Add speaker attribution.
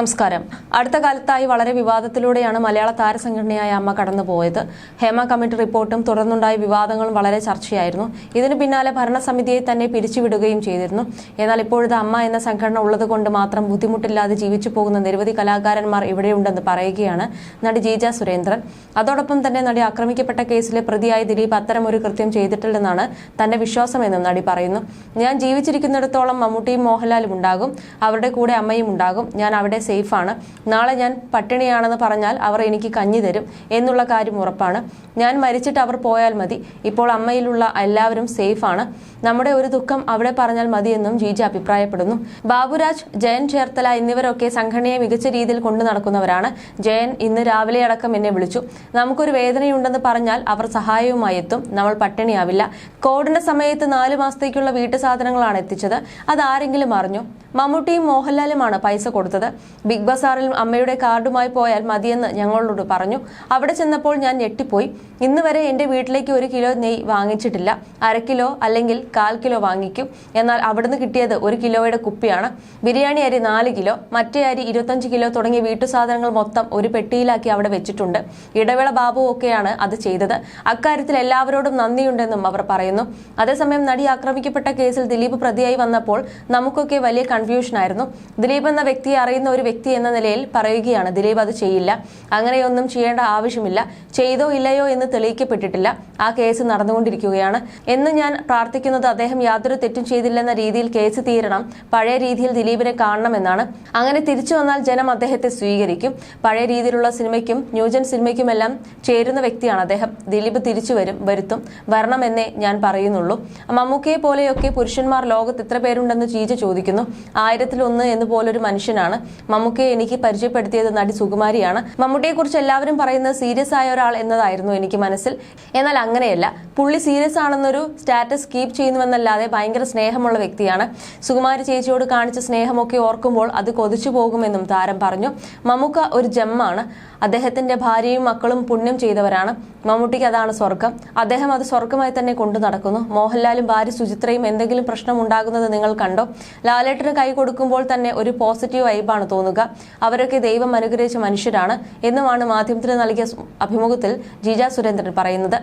Speaker 1: നമസ്കാരം. അടുത്ത കാലത്തായി വളരെ വിവാദത്തിലൂടെയാണ് മലയാള താരസംഘടനയായ അമ്മ കടന്നുപോയത്. ഹേമ കമ്മിറ്റി റിപ്പോർട്ടും തുടർന്നുണ്ടായ വിവാദങ്ങളും വളരെ ചർച്ചയായിരുന്നു. ഇതിനു പിന്നാലെ ഭരണസമിതിയെ തന്നെ പിരിച്ചുവിടുകയും ചെയ്തിരുന്നു. എന്നാൽ ഇപ്പോഴത്തെ അമ്മ എന്ന സംഘടന ഉള്ളതുകൊണ്ട് മാത്രം ബുദ്ധിമുട്ടില്ലാതെ ജീവിച്ചു പോകുന്ന നിരവധി കലാകാരന്മാർ ഇവിടെയുണ്ടെന്ന് പറയുകയാണ് നടി ജീജ സുരേന്ദ്രൻ. അതോടൊപ്പം തന്നെ നടി ആക്രമിക്കപ്പെട്ട കേസിലെ പ്രതിയായ ദിലീപ് അത്തരമൊരു കൃത്യം ചെയ്തിട്ടില്ലെന്നാണ് തന്റെ വിശ്വാസമെന്നും നടി പറയുന്നു. ഞാൻ ജീവിച്ചിരിക്കുന്നിടത്തോളം മമ്മൂട്ടിയും മോഹൻലാലും ഉണ്ടാകും. അവരുടെ കൂടെ അമ്മയും ഉണ്ടാകും. ഞാൻ അവിടെ സേഫാണ്. നാളെ ഞാൻ പട്ടിണിയാണെന്ന് പറഞ്ഞാൽ അവർ എനിക്ക് കഞ്ഞി തരും എന്നുള്ള കാര്യം ഉറപ്പാണ്. ഞാൻ മരിച്ചിട്ട് അവർ പോയാൽ മതി. ഇപ്പോൾ അമ്മയിലുള്ള എല്ലാവരും സേഫാണ്. നമ്മുടെ ഒരു ദുഃഖം അവിടെ പറഞ്ഞാൽ മതിയെന്നും ജിജി അഭിപ്രായപ്പെടുന്നു. ബാബുരാജ് ജയൻ ചേർത്തല എന്നിവരൊക്കെ സംഘടനയെ മികച്ച രീതിയിൽ കൊണ്ടു നടക്കുന്നവരാണ്. ജയൻ ഇന്ന് രാവിലെ അടക്കം എന്നെ വിളിച്ചു. നമുക്കൊരു വേദനയുണ്ടെന്ന് പറഞ്ഞാൽ അവർ സഹായവുമായി എത്തും. നമ്മൾ പട്ടിണിയാവില്ല. കോവിഡിന്റെ സമയത്ത് നാലു മാസത്തേക്കുള്ള വീട്ടു സാധനങ്ങളാണ് എത്തിച്ചത്. അതാരെങ്കിലും അറിഞ്ഞു? മമ്മൂട്ടിയും മോഹൻലാലുമാണ് പൈസ കൊടുത്തത്. ബിഗ് ബസാറിൽ അമ്മയുടെ കാർഡുമായി പോയാൽ മതിയെന്ന് ഞങ്ങളോട് പറഞ്ഞു. അവിടെ ചെന്നപ്പോൾ ഞാൻ ഞെട്ടിപ്പോയി. ഇന്ന് വരെ എന്റെ വീട്ടിലേക്ക് ഒരു കിലോ നെയ്യ് വാങ്ങിച്ചിട്ടില്ല. അര കിലോ അല്ലെങ്കിൽ കാൽ കിലോ വാങ്ങിക്കും. എന്നാൽ അവിടുന്ന് കിട്ടിയത് ഒരു കിലോയുടെ കുപ്പിയാണ്. ബിരിയാണി അരി നാല് കിലോ മറ്റേ അരി ഇരുപത്തഞ്ച് കിലോ തുടങ്ങിയ വീട്ടു സാധനങ്ങൾ മൊത്തം ഒരു പെട്ടിയിലാക്കി അവിടെ വെച്ചിട്ടുണ്ട്. ഇടവേള ബാബു ഒക്കെയാണ് അത് ചെയ്തത്. അക്കാര്യത്തിൽ എല്ലാവരോടും നന്ദിയുണ്ടെന്നും അവർ പറയുന്നു. അതേസമയം നടി ആക്രമിക്കപ്പെട്ട കേസിൽ ദിലീപ് പ്രതിയായി വന്നപ്പോൾ നമുക്കൊക്കെ വലിയ കൺഫ്യൂഷനായിരുന്നു ദിലീപ് എന്ന വ്യക്തിയെ അറിയുന്ന ഒരു വ്യക്തി എന്ന നിലയിൽ പറയുകയാണ് ദിലീപ് അത് ചെയ്യില്ല. അങ്ങനെയൊന്നും ചെയ്യേണ്ട ആവശ്യമില്ല. ചെയ്തോ ഇല്ലയോ എന്ന് തെളിയിക്കപ്പെട്ടിട്ടില്ല. ആ കേസ് നടന്നുകൊണ്ടിരിക്കുകയാണ്. എന്ന് ഞാൻ പ്രാർത്ഥിക്കുന്നത് അദ്ദേഹം യാതൊരു തെറ്റും ചെയ്തില്ലെന്ന രീതിയിൽ കേസ് തീരണം. പഴയ രീതിയിൽ ദിലീപിനെ കാണണമെന്നാണ്. അങ്ങനെ തിരിച്ചു വന്നാൽ ജനം അദ്ദേഹത്തെ സ്വീകരിക്കും. പഴയ രീതിയിലുള്ള സിനിമയ്ക്കും ന്യൂജൻ സിനിമയ്ക്കുമെല്ലാം ചേരുന്ന വ്യക്തിയാണ് അദ്ദേഹം. ദിലീപ് തിരിച്ചു വരും വരുത്തും. വരണമെന്നേ ഞാൻ പറയുന്നുള്ളൂ. മമ്മൂക്കയെ പോലെയൊക്കെ പുരുഷന്മാർ ലോകത്ത് എത്ര പേരുണ്ടെന്ന് ചീജ ചോദിക്കുന്നു. ആയിരത്തിലൊന്ന് എന്ന് പോലൊരു മനുഷ്യനാണ്. മമ്മൂക്കയെ എനിക്ക് പരിചയപ്പെടുത്തിയത് നടി സുകുമാരിയാണ്. മമ്മൂട്ടിയെ കുറിച്ച് എല്ലാവരും പറയുന്നത് സീരിയസ് ആയ ഒരാൾ എന്നതായിരുന്നു എനിക്ക് മനസ്സിൽ. എന്നാൽ അങ്ങനെയല്ല. പുള്ളി സീരിയസ് ആണെന്നൊരു സ്റ്റാറ്റസ് കീപ്പ് ചെയ്യുന്നുവെന്നല്ലാതെ ഭയങ്കര സ്നേഹമുള്ള വ്യക്തിയാണ്. സുകുമാരി ചേച്ചിയോട് കാണിച്ച സ്നേഹമൊക്കെ ഓർക്കുമ്പോൾ അത് കൊതിച്ചു പോകുമെന്നും താരം പറഞ്ഞു. മമ്മൂക്ക ഒരു ജമ്മാണ്. അദ്ദേഹത്തിന്റെ ഭാര്യയും മക്കളും പുണ്യം ചെയ്തവരാണ്. മമ്മൂട്ടിക്ക് അതാണ് സ്വർഗം അദ്ദേഹം അത് സ്വർഗമായി തന്നെ കൊണ്ടു നടക്കുന്നു. മോഹൻലാലും ഭാര്യ സുചിത്രയും എന്തെങ്കിലും പ്രശ്നം ഉണ്ടാകുന്നത് നിങ്ങൾ കണ്ടോ? ലാലേട്ടന് കൈ കൊടുക്കുമ്പോൾ തന്നെ ഒരു പോസിറ്റീവ് വൈബാണ് തോന്നുക. അവരൊക്കെ ദൈവം അനുഗ്രഹിച്ച മനുഷ്യരാണ് എന്നുമാണ് മാധ്യമത്തിന് നൽകിയ അഭിമുഖത്തിൽ ജീജ സുരേന്ദ്രൻ പറയുന്നത്.